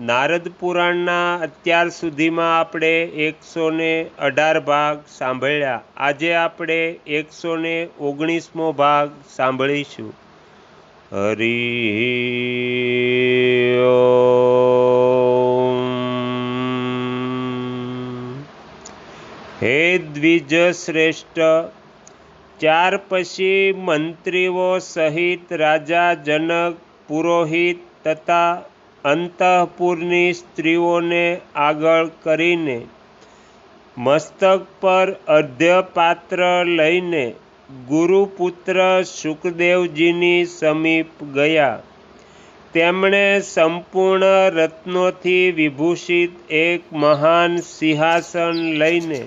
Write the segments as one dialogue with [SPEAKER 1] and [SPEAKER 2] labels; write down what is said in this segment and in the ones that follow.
[SPEAKER 1] નારદ પુરાણના અત્યાર સુધીમાં આપણે એકસો ને અઢાર ભાગ સાંભળ્યા. આજે આપણે એકસો ને ઓગણીસમો ભાગ સાંભળીશું. હરિ હે દ્વિજ શ્રેષ્ઠ, ચાર પછી મંત્રીઓ સહિત રાજા, જનક, પુરોહિત તથા અંતઃપુરની સ્ત્રીઓને આગળ કરીને મસ્તક પર અર્ધ્યપાત્ર લઈને ગુરુપુત્ર સુખદેવજીની સમીપ ગયા. તેમણે સંપૂર્ણ રત્નોથી વિભૂષિત એક મહાન સિંહાસન લઈને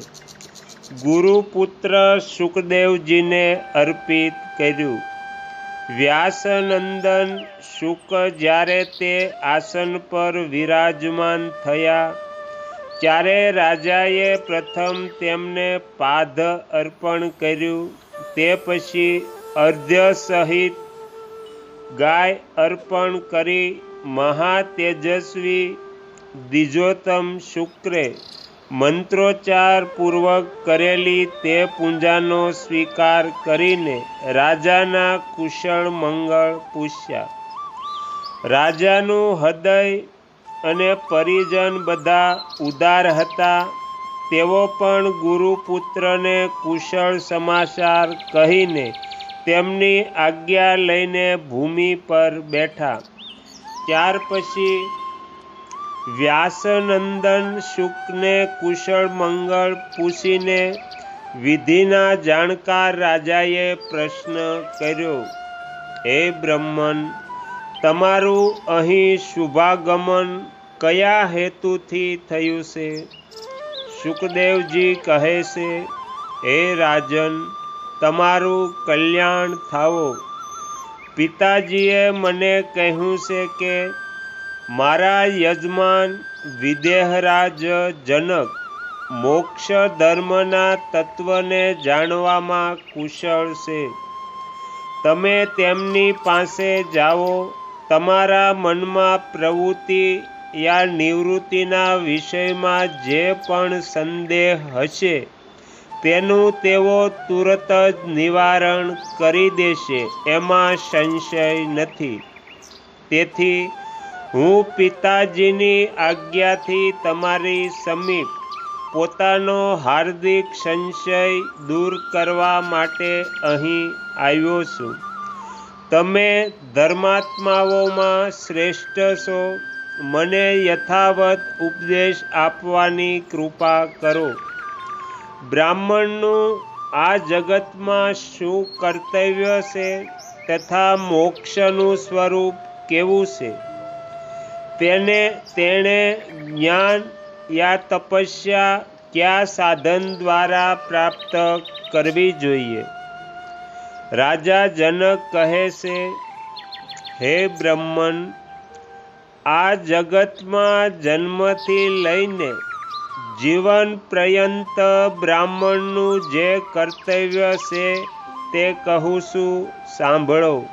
[SPEAKER 1] ગુરુપુત્ર સુખદેવજીને અર્પિત કર્યું. વ્યાસનંદન શુક જ્યારે તે આસન પર વિરાજમાન થયા, ત્યારે રાજાએ પ્રથમ તેમને પાદ અર્પણ કર્યું. તે પછી અર્ધ્ય સહિત ગાય અર્પણ કરી મહાતેજસ્વી દ્વિજોત્તમ શુક્રે મંત્રોચ્ચાર પૂર્વક કરેલી તે પૂજાનો સ્વીકાર કરીને રાજાના કુશળ મંગળ પૂછ્યા. રાજાનું હૃદય અને પરિજન બધા ઉદાર હતા. તેઓ પણ ગુરુપુત્રને કુશળ સમાચાર કહીને તેમની આજ્ઞા લઈને ભૂમિ પર બેઠા. ત્યાર પછી વ્યાસનંદન શુકને કુશળ મંગળ પૂછીને વિધિના જાણકાર રાજાએ પ્રશ્ન કર્યો, હે બ્રહ્મન, તમારું અહીં શુભાગમન કયા હેતુથી થયું છે? સુખદેવજી કહે છે, હે રાજન, તમારું કલ્યાણ થાવો પિતાજીએ મને કહ્યું છે કે મારા યજમાન વિદેહરાજ જનક મોક્ષ ધર્મના તત્વને જાણવામાં કુશળ છે. તમે તેમની પાસે જાઓ, તમારા મનમાં પ્રવૃત્તિ યા નિવૃત્તિના વિષયમાં જે પણ સંદેહ હશે, તેનું તેઓ તુરત જ નિવારણ કરી દેશે, એમાં સંશય નથી. તેથી હું પિતાજીની આજ્ઞાથી તમારી સમીપ પોતાનો હાર્દિક સંશય દૂર કરવા માટે અહીં આવ્યો છું. તમે ધર્માત્માઓમાં શ્રેષ્ઠ છો. મને યથાવત ઉપદેશ આપવાની કૃપા કરો. બ્રાહ્મણનું આ જગતમાં શું કર્તવ્ય છે તથા મોક્ષનું સ્વરૂપ કેવું છે? તેને તેણે જ્ઞાન યા તપસ્યા કયા સાધન દ્વારા પ્રાપ્ત કરવી જોઈએ? રાજા જનક કહે છે, હે બ્રહ્મન, આ જગતમાં જન્મથી લઈને જીવન પર્યંત બ્રાહ્મણનું જે કર્તવ્ય છે તે કહું છું, સાંભળો.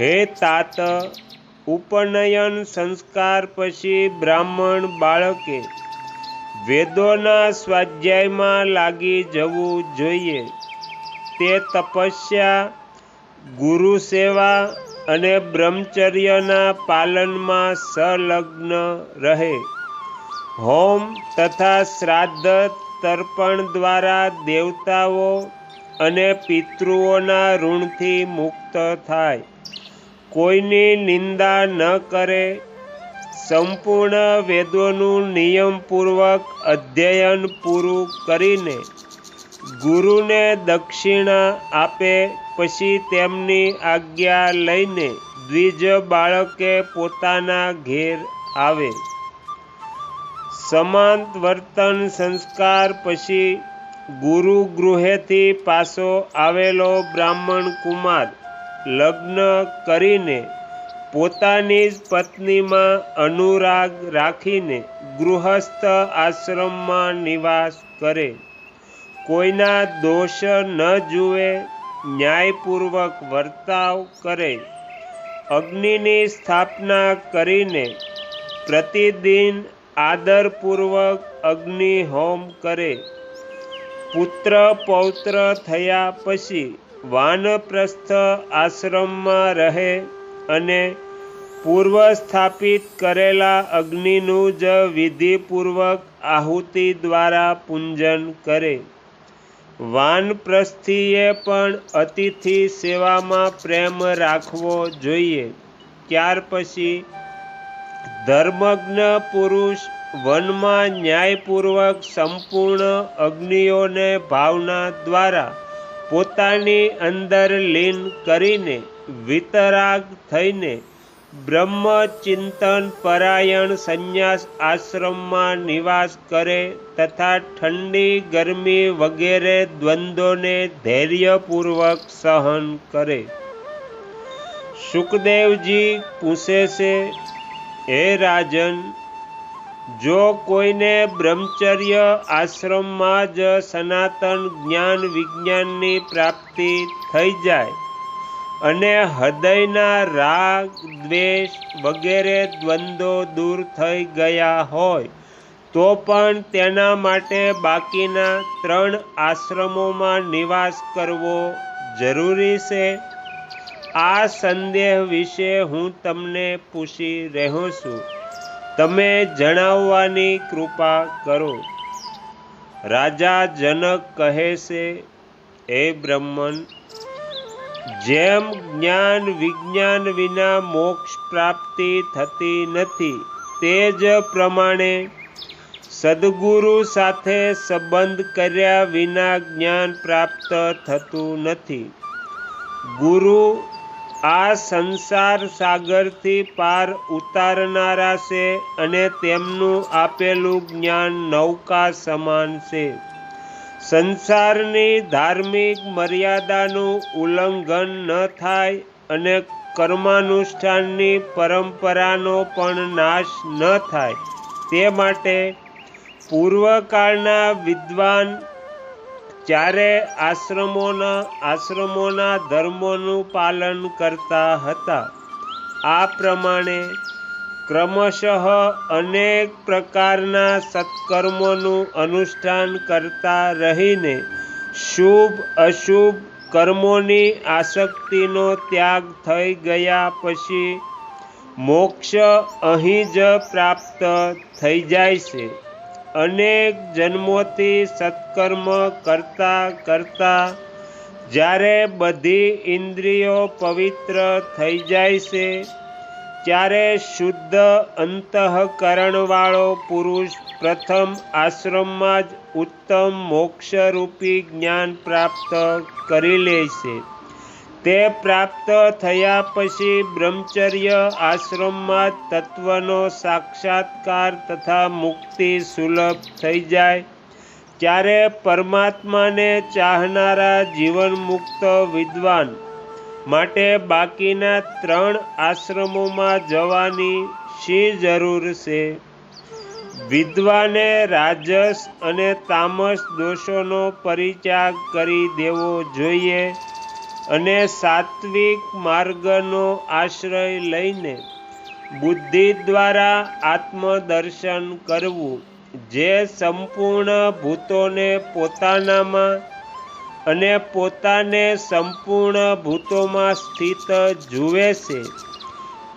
[SPEAKER 1] હે તાત ઉપનયન સંસ્કાર પછી બ્રાહ્મણ બાળકે વેદોના સ્વાધ્યાયમાં લાગી જવું જોઈએ. તે તપસ્યા, ગુરુ સેવા અને બ્રહ્મચર્યના પાલનમાં સંલગ્ન રહે. હોમ તથા શ્રાદ્ધ તર્પણ દ્વારા દેવતાઓ અને પિતૃઓના ઋણથી મુક્ત થાય. કોઈની નિંદા ન કરે. સંપૂર્ણ વેદોનું નિયમપૂર્વક અધ્યયન પૂરું કરીને ગુરુને દક્ષિણા આપે, પછી તેમની આજ્ઞા લઈને દ્વિજ બાળકે પોતાના ઘેર આવે. સમાંત વર્તન સંસ્કાર પછી ગુરુ ગૃહેથી પાછો આવેલો બ્રાહ્મણ કુમાર લગ્ન કરીને પોતાની જ પત્નીમાં અનુરાગ રાખીને ગૃહસ્થ આશ્રમમાં નિવાસ કરે. કોઈના દોષ ન જુએ, ન્યાયપૂર્વક વર્તાવ કરે. અગ્નિની સ્થાપના કરીને પ્રતિદિન આદરપૂર્વક અગ્નિહોમ કરે. પુત્ર પૌત્ર થયા પછી વાનપ્રસ્થ આશ્રમમાં રહે અને પૂર્વ સ્થાપિત કરેલા અગ્નિનું જ વિધિપૂર્વક આહુતિ દ્વારા પૂંજન કરે. વાનપ્રસ્થીએ પણ અતિથિ સેવામાં પ્રેમ રાખવો જોઈએ. ત્યાર પછી ધર્મજ્ઞ પુરુષ વનમાં ન્યાયપૂર્વક સંપૂર્ણ અગ્નિઓને ભાવના દ્વારા પોતાની અંદર લીન કરીને વિતરાગ થઈને બ્રહ્મચિંતન પરાયણ સંન્યાસ આશ્રમમાં નિવાસ કરે તથા ઠંડી ગરમી વગેરે દ્વંદ્વોને ધૈર્યપૂર્વક સહન કરે. સુખદેવજી પૂછે છે, હે રાજન જો કોઈને બ્રહ્મચર્ય આશ્રમમાં જ સનાતન જ્ઞાન વિજ્ઞાનની પ્રાપ્તિ થઈ જાય અને હૃદયના રાગ, દ્વેષ વગેરે દ્વંદ્વો દૂર થઈ ગયા હોય, તો પણ તેના માટે બાકીના ત્રણ આશ્રમોમાં નિવાસ કરવો જરૂરી છે. આ સંદેહ વિશે હું તમને પૂછી રહ્યો છું. તમે જણાવવાની કૃપા કરો. રાજા જનક કહે છે, હે બ્રહ્મન, જેમ જ્ઞાન વિજ્ઞાન વિના મોક્ષ પ્રાપ્તિ થતી નથી, તે જ પ્રમાણે સદગુરુ સાથે સંબંધ કર્યા વિના જ્ઞાન પ્રાપ્ત થતું નથી. ગુરુ આ સંસાર સાગરથી પાર ઉતારનારા છે અને તેમનું આપેલું જ્ઞાન નૌકા સમાન છે. સંસારની ધાર્મિક મર્યાદાનું ઉલ્લંઘન ન થાય અને કર્માનુષ્ઠાનની પરંપરાનો પણ નાશ ન થાય. તે માટે પૂર્વકાળના વિદ્વાન ચારે આશ્રમોના આશ્રમોના ધર્મોનું પાલન કરતા હતા, આ પ્રમાણે ક્રમશઃ અનેક પ્રકારના સત્કર્મોનું અનુષ્ઠાન કરતા રહીને શુભ, અશુભ કર્મોની આસક્તિનો ત્યાગ થઈ ગયા પછી મોક્ષ અહીં જ પ્રાપ્ત થઈ જાય છે. અનેક જન્મોથી સત્કર્મ કરતા કરતા જ્યારે બધી ઇન્દ્રિયો પવિત્ર થઈ જાય છે, ત્યારે શુદ્ધ અંતઃકરણવાળો પુરુષ પ્રથમ આશ્રમમાં જ ઉત્તમ મોક્ષરૂપી જ્ઞાન પ્રાપ્ત કરી લે છે. તે પ્રાપ્ત થયા પછી બ્રહ્મચર્ય આશ્રમમાં તત્વનો સાક્ષાત્કાર તથા મુક્તિ સુલભ થઈ જાય. ત્યારે પરમાત્માને ચાહનારા જીવન મુક્ત વિદ્વાન માટે બાકીના ત્રણ આશ્રમોમાં જવાની શી જરૂર છે? વિદ્વાને રાજસ અને તામસ દોષોનો પરિત્યાગ કરી દેવો જોઈએ. અને સાત્વિક માર્ગનો આશ્રય લઈને બુદ્ધિ દ્વારા આત્મદર્શન કરવું, જે સંપૂર્ણ ભૂતોને પોતાનામાં અને પોતાને સંપૂર્ણ ભૂતોમાં સ્થિત જુએ છે.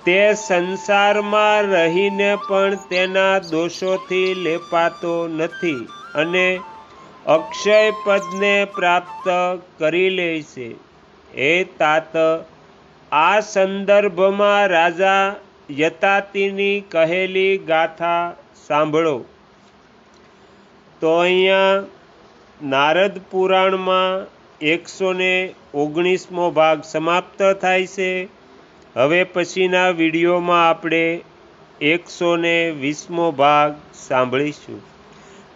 [SPEAKER 1] તે સંસારમાં રહીને પણ તેના દોષોથી લેપાતો નથી અને અક્ષય પદને પ્રાપ્ત કરી લે છે. એ તાત, આ સંદર્ભમાં રાજા યતાતિની કહેલી ગાથા સાંભળો. તો અહીંયા નારદ પુરાણમાં એકસો ને ઓગણીસમો ભાગ સમાપ્ત થાય છે. હવે પછીના વિડીયોમાં આપણે એકસો ને વીસમો ભાગ સાંભળીશું.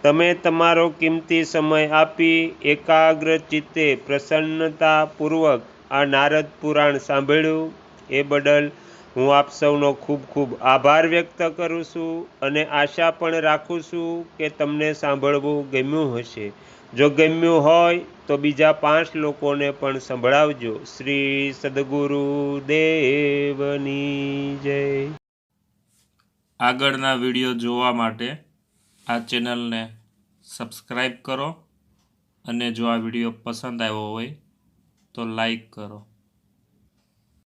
[SPEAKER 1] તમે તમારો કિંમતી સમય આપી એકાગ્ર ચિત્તે પ્રસન્નતાપૂર્વક આ નારદ પુરાણ સાંભળ્યું એ બદલ હું આપ સૌનો ખૂબ ખૂબ આભાર વ્યક્ત કરું છું અને આશા પણ રાખું છું કે તમને સાંભળવું ગમ્યું હશે. જો ગમ્યું હોય તો બીજા પાંચ લોકોને પણ સંભળાવજો. શ્રી સદગુરુ દેવની જય.
[SPEAKER 2] આગળના વીડિયો જોવા માટે આ ચેનલને સબસ્ક્રાઈબ કરો અને જો આ વીડિયો પસંદ આવ્યો હોય તો લાઈક કરો.